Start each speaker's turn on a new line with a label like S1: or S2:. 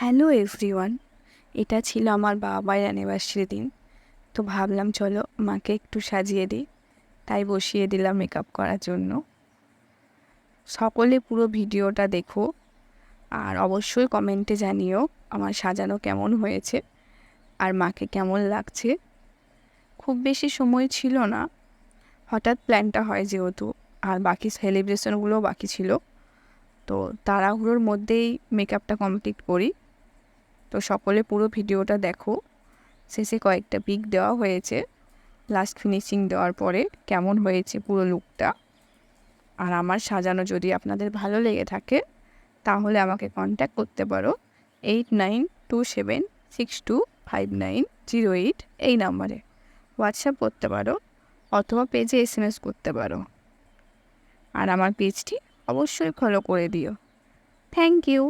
S1: Hello everyone এটা ছিল আমার বাবার অ্যানিভার্সারি দিন। তো ভাবলাম, চলো মাকে একটু সাজিয়ে দিই। তাই বসিয়ে দিলাম মেকআপ করার জন্য। সকলে পুরো ভিডিওটা দেখো। আর অবশ্যই কমেন্টে জানিও আমার সাজানো কেমন হয়েছে আর মাকে কেমন লাগছে। খুব বেশি সময় ছিল না। হঠাৎ প্ল্যানটা হয় যেহেতু, আর বাকি সেলিব্রেশনগুলোও বাকি ছিল। তো তাড়াহুড়োর মধ্যেই মেকআপটা কমপ্লিট করি। তো সকলে পুরো ভিডিওটা দেখো। শেষে কয়েকটা পিক দেওয়া হয়েছে। লাস্ট ফিনিশিং দেওয়ার পরে কেমন হয়েছে পুরো লুকটা আর আমার সাজানো যদি আপনাদের ভালো লেগে থাকে, তাহলে আমাকে কন্ট্যাক্ট করতে পারো। Eight nine two seven six two five nine zero eight এই নাম্বারে। হোয়াটসঅ্যাপ করতে পারো অথবা পেজে এস এম এস করতে পারো। আর আমার পেজটি অবশ্যই ফলো করে দিও। Thank you